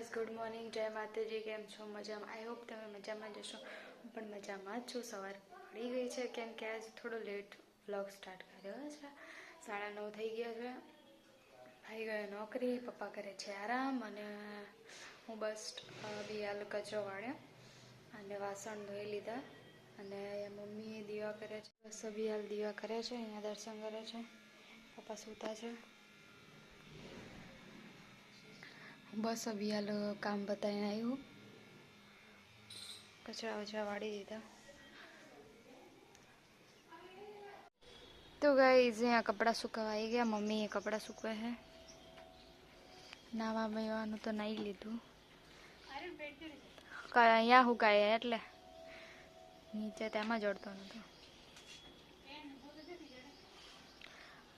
Guys good morning. જય માતાજી. કેમ છો? મજામાં? આઈ હોપ તમે મજામાં જશો હું પણ મજામાં જ છું. સવાર પડી ગઈ છે, કેમ કે આજે થોડો લેટ વ્લોગ સ્ટાર્ટ કર્યો છે. સાડા નવ થઈ ગયા છે. ભાઈ ગયો નોકરી, પપ્પા કરે છે આરામ, અને હું બસ બી હાલ કચરો વાળ્યો અને વાસણ ધોઈ લીધા. અને મમ્મી દીવા કરે છે. બસ બી હાલ દીવા કરે છે, અહીંયા દર્શન કરે છે. પપ્પા સૂતા છે. બસ અભી હાલ કામ બતાવીને આવ્યું કચરા વચરા વાળી દીધા. તો ગાઈઝ અહીંયા કપડાં સુકાવા આવી ગયા. મમ્મીએ કપડાં સૂકવે છે નાવા મેવાનું તો નાઈ લીધું. અહીંયા સુકાય એટલે. નીચે તેમાં જડતો નતો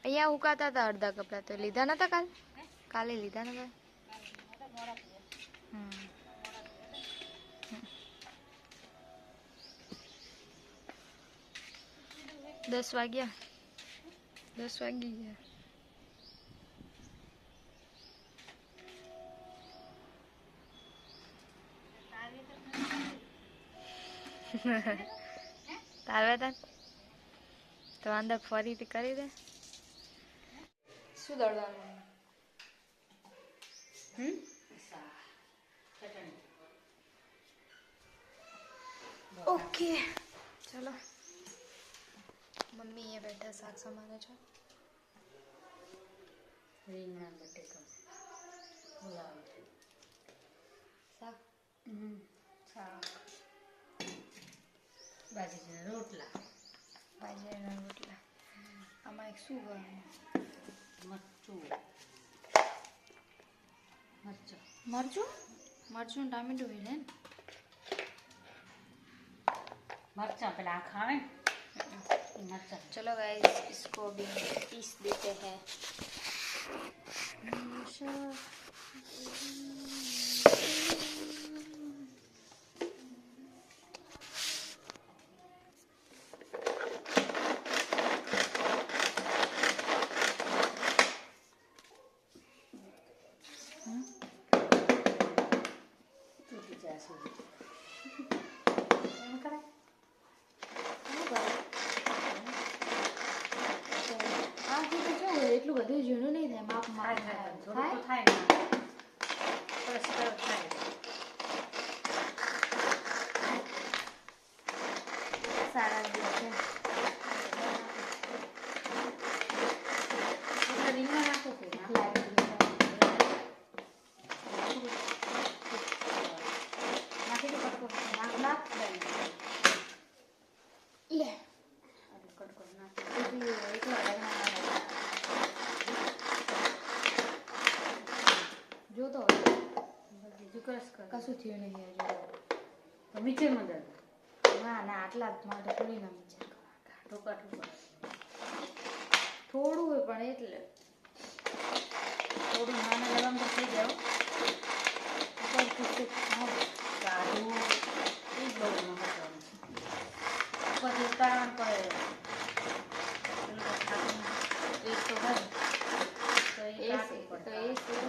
અહીંયા સુકાતા હતા અડધા કપડાં તો. લીધા નતા કાલ? કાલે લીધા નતા. દસ વાગ્યા. દસ વાગી ગયા. તારે તાર. તો અંદર ફરીથી કરી દે. શું દળવાનું હમ? ઓકે ચલો મમ્મી એ બેઠા શાક સમારે છે રીંગણા બટેકા પુલાવ શાક શાક બાજરીના રોટલા બાજરીના રોટલા આમાં એક શું કરવાનું મરચું મરચું મરચું મરચું ટામેટું હોય ને मरचा पिला खाए। मरचा। चलो गाइस इसको भी पीस देते हैं। થાય થાય થાય થોડું તો થાય ને બસ કરો થાય સાડા અગિયાર છે એટલે રીંગણા નાખો કે નાખો. લાગી ગયું નાખી દો કટકો નાખ નાખ લે આટલું કટકો નાખી એટલું એટલું લગ્નમાં જોતો હોય બીજું કશ થયું નહીં હજુ તો મિક્સરમાં દે ના ના આટલા જ. માટે થોડી ના વિચાર ઢોકા ઢોકા. થોડું હોય પણ એટલે. થોડું નાના તો થઈ જાવ ઉપરથી શું ખાવ સારું એ જ બહુ મહત્વનું છે પછી ઉતારવાનું પડે પેલું તો ખાતું એક તો હોય તો એ એ કાઢવું તો પડે એ શું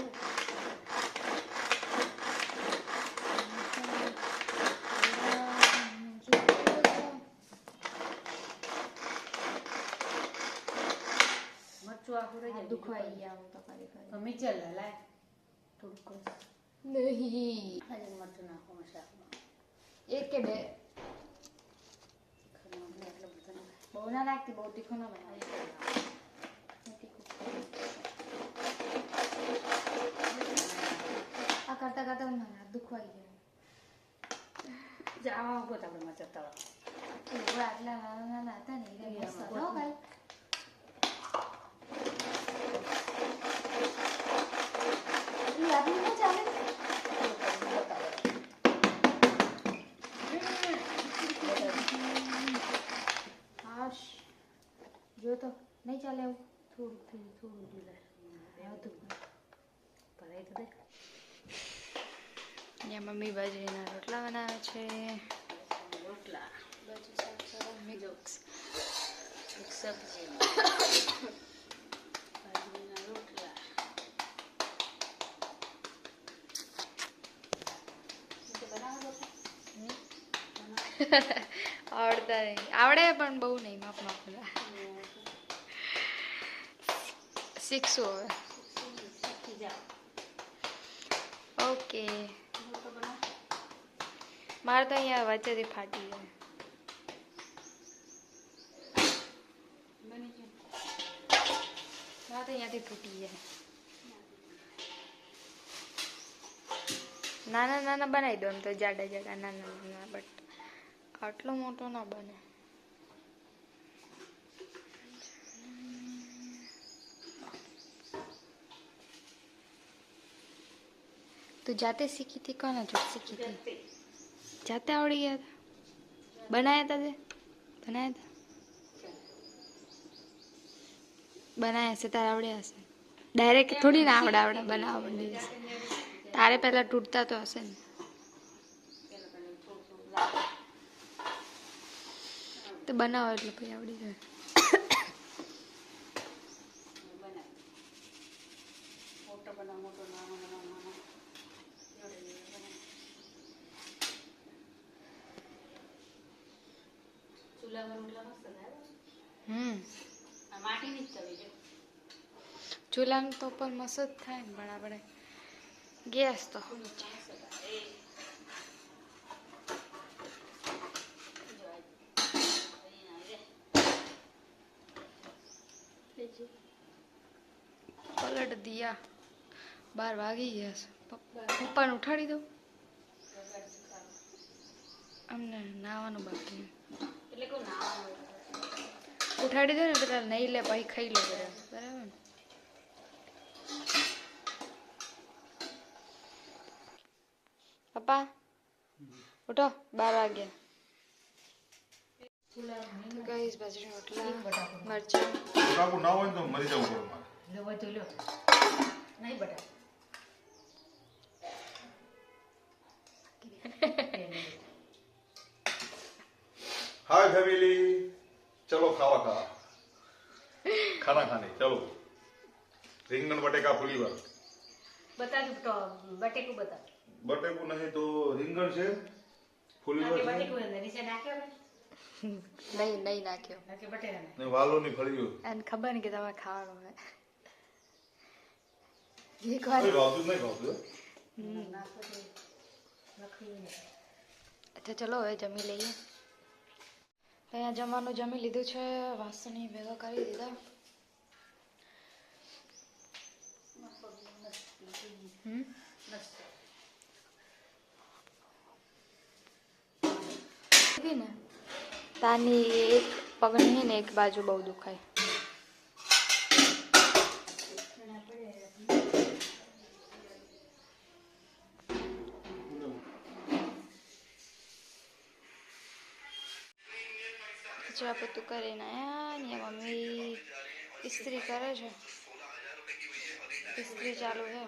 મરચું દુખવાઈ ગયા હું તો કરી તો કરી મિચેલ લે લાય થોડુંક નહીં આજે મરચું નાખો શાકમાં એક કે બે બધું. બહુ ના લાગતી બહુ તીખું ના બનાવી આ કરતા કરતા મને હાથ દુખવાઈ ગયો જા આવા ઊભો તો આપણે મરચાં આટલા નાના નાના હતા ને એટલે મસ્ત હતા હો ભાઈ ઈ આટલું ના ચાલે હાશ જો તો નહીં ચાલે એવું થોડું થોડું થોડું ઢીલા આવતું ભરાઈ તો દે અહીંયા મમ્મી બાજરીના રોટલા બનાવે છે. રોટલા. બાજુ શાક સરસ મિક્સ સબ્જી. બાજરીના રોટલા. આવડતા નહીં. આવડે પણ બહુ નહીં, માફ માફ શીખશું હવે. ઓકે. મારે તો અહીંયા વચ્ચેથી ફાટી જાય મારે તો અહીંયાથી તૂટી જાય નાના નાના બનાવી દો એમ તો જાડા જાડા, નાના નાના બટ આટલો મોટો ના બને. તું જાતે શીખી હતી કોના જોડે શીખી હતી? જાતે. આવડી ગયા હતા? બનાયા હતા તે? બનાયા હતા બનાયા હશે તારે આવડ્યા હશે. ડાયરેક્ટ થોડી ના આવડે આવડે બનાવવા જશે તારે પહેલાં તૂટતા તો હશે ને પેલા પેલા થોડું થોડું લાગે. તો બનાવો એટલે પછી આવડી જાય. ચૂલાનું તો પણ મસ્ત થાય ને પણ આપણે ગેસ તો. દિયા બાર વાગી ગયા છે. પપ્પાને ઉઠાડી દઉં? અમને નાવાનું બાકી ઉઠાડી દો ને પેલા નહીં લે પછી ખાઈ લો બધા. બરાબર ને? પપ્પા ઉઠો બાર વાગ્યા. ગઈશ બાજરી રોટલા મરચાં. કાકુ ના હોય તો મરી જવું પડે મારે લો બધું લો નહીં બટા हाय फैमिली चलो खावा खावा खाना खाने चलो રીંગણ બટેકા ફૂલી વાર બતાજો તો બટેકું બતાવ બટેકું નહીં તો રીંગણ છે ફૂલી બાકી વાર છે બટેકું અંદર નીચે નાખ્યો ને નહીં નહીં નાખ્યો બાકી બટેકા નાખ્યો. ને વાલોની ફળીઓ એને ખબર ને કે તમારે ખાવાનું હોય એક વાર ભાવતું નહીં ભાવતું તો અચ્છા ચલો હવે જમી લઈએ. અહીંયા જમવાનું જમી લીધું છે વાસણી ભેગા કરી દીધા ને? તાની એક પગની ને એક બાજુ બહુ દુખાય. કચરા પોતું કરીને આયા ને મમ્મી ઇસ્ત્રી કરે છે. ઇસ્ત્રી ચાલુ છે.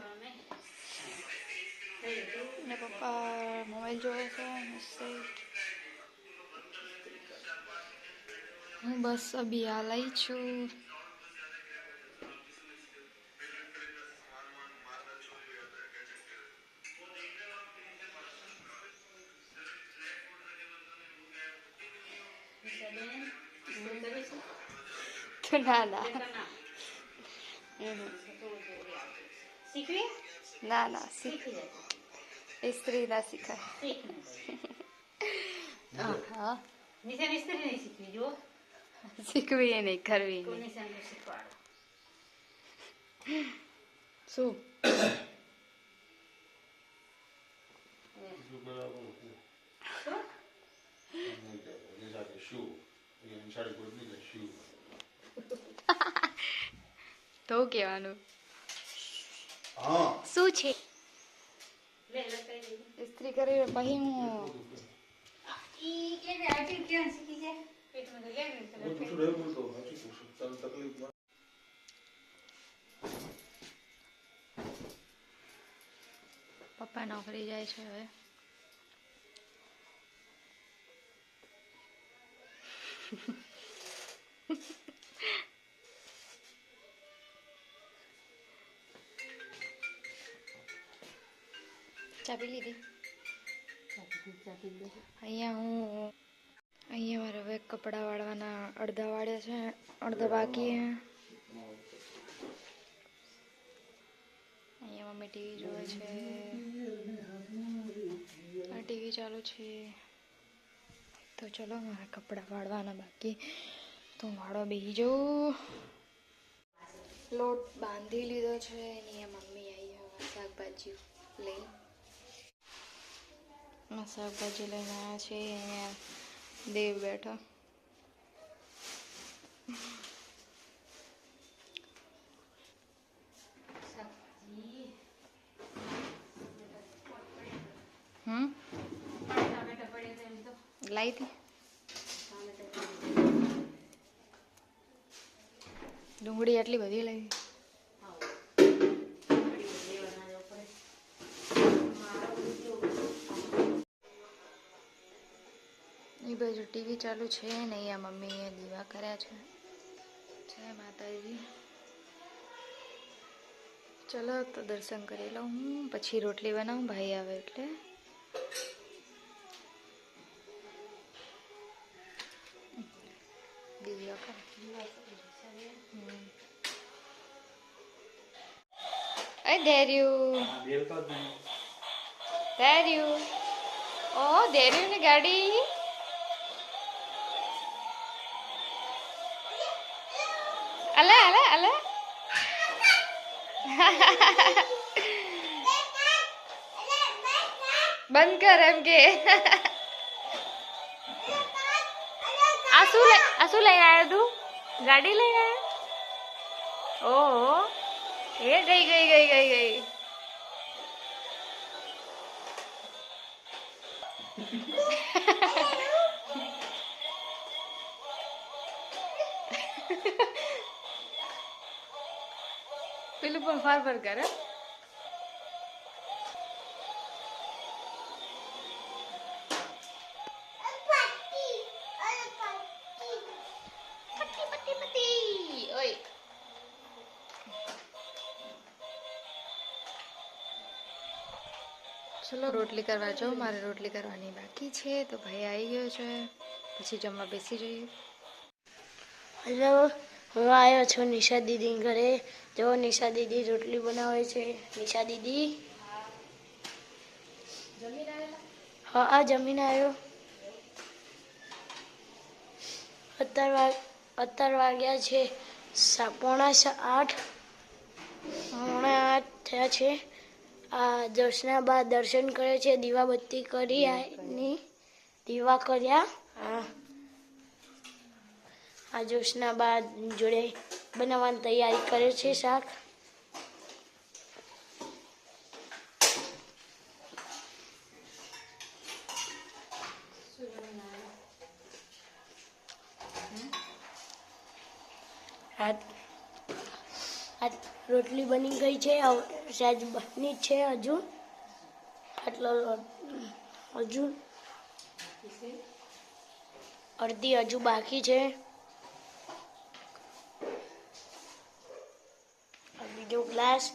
ને પપ્પા મોબાઈલ જોવે છે હું બસ અભી આ લઈ છું. ના ના ના ના ઇસ્ત્રી ના શીખાય હા નિશાન ઇસ્ત્રી નહીં શીખવી જુઓ શીખવી નહીં કરવી શું તો કહેવાનું? શું છે? લે ઇસ્ત્રી કરી પછી હું પપ્પા નોકરી જાય છે હવે. ચા લીધી. અહીંયા હું, અહીંયા મારે હવે કપડાં વાળવાના અડધા વાળ્યા છે, અડધા બાકી અહીંયા મમ્મી ટીવી જોવે છે. આ ટીવી ચાલુ છે. તો ચલો મારા કપડાં વાળવાના બાકી. તો હું વાળવા બેસી જાઉં. લોટ બાંધી લીધો છે, એની મમ્મી હવે શાકભાજી લઈ આ શાકભાજી લઈને આવ્યા છે અહીંયા દેવ બેઠો. પડ્યા ડુંગળી આટલી બધી લાવી. એ બાજુ ટીવી ચાલુ છે ને અહીંયા મમ્મીએ દીવા કર્યા છે. જય માતાજી. ચલો તો દર્શન કરી લઉં હું પછી રોટલી બનાવું ભાઈ આવે એટલે. દીવા કરે ધેર્યું. ધેર્યું. ઓ ધેર્યું ને ગાડી. અલે અલે અલે બંધ કર એમ કે આ શું લઈ આ શું લઈને આવ્યો તું ગાડી લઈને આવ્યો ઓહો એ ગઈ ગઈ પેલું પણ ફાર ફાર કરે પટ્ટી પટ્ટી પટ્ટી ઓય ચલો રોટલી કરવા જાઉં મારે રોટલી કરવાની બાકી છે તો ભાઈ આવી ગયો છે પછી જમવા બેસી જઈએ હેલો હું આવ્યો છું નિશા દીદી ઘરે. જો નિશા દીદી રોટલી બનાવે છે. નિશા દીદી? હા, આ જમીન આવ્યો. અત્યાર અત્યાર વાગ્યા છે. પોણા આઠ. પોણા આઠ થયા છે. આ દર્શના બાદ દર્શન કરે છે. દીવાબત્તી કરી આની દીવા કર્યા. હા. આ જોશના બાદ જોડે બનાવવાની તૈયારી કરે છે શાક. રોટલી બની ગઈ છે સહેજ બની છે હજુ. આટલો હજુ અડધી હજુ બાકી છે આ ગ્લાસ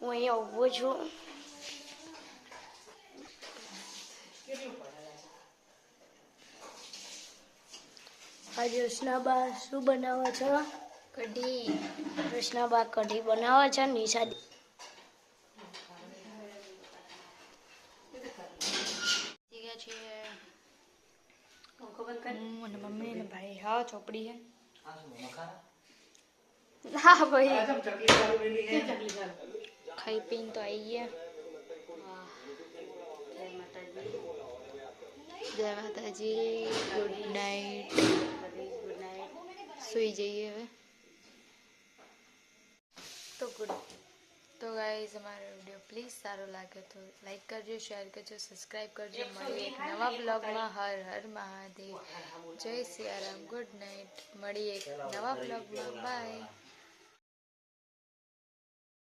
હું અહીંયા ઊભો છું આ જોશનાબા શું બનાવો છો કઢી જોશનાબા કઢી બનાવો છો નિશાદી મમ્મી ને ભાઈ હા ચોપડી હે હા ભાઈ કેમ ચકલી ચાલુ ખાઈ પીને તો આવી ગયા જય માતાજી જય માતાજી ગુડ નાઇટ ગુડ નાઇટ સુઈ જઈએ હવે તો ગુડ તો ગાઈઝ અમારો વીડિયો પ્લીઝ સારો લાગે તો લાઈક કરજો શેર કરજો સબસ્ક્રાઈબ કરજો મળીએ એક નવા બ્લોગમાં હર હર મહાદેવ જય સિયારામ ગુડ નાઇટ મળીએ એક નવા બ્લોગમાં બાય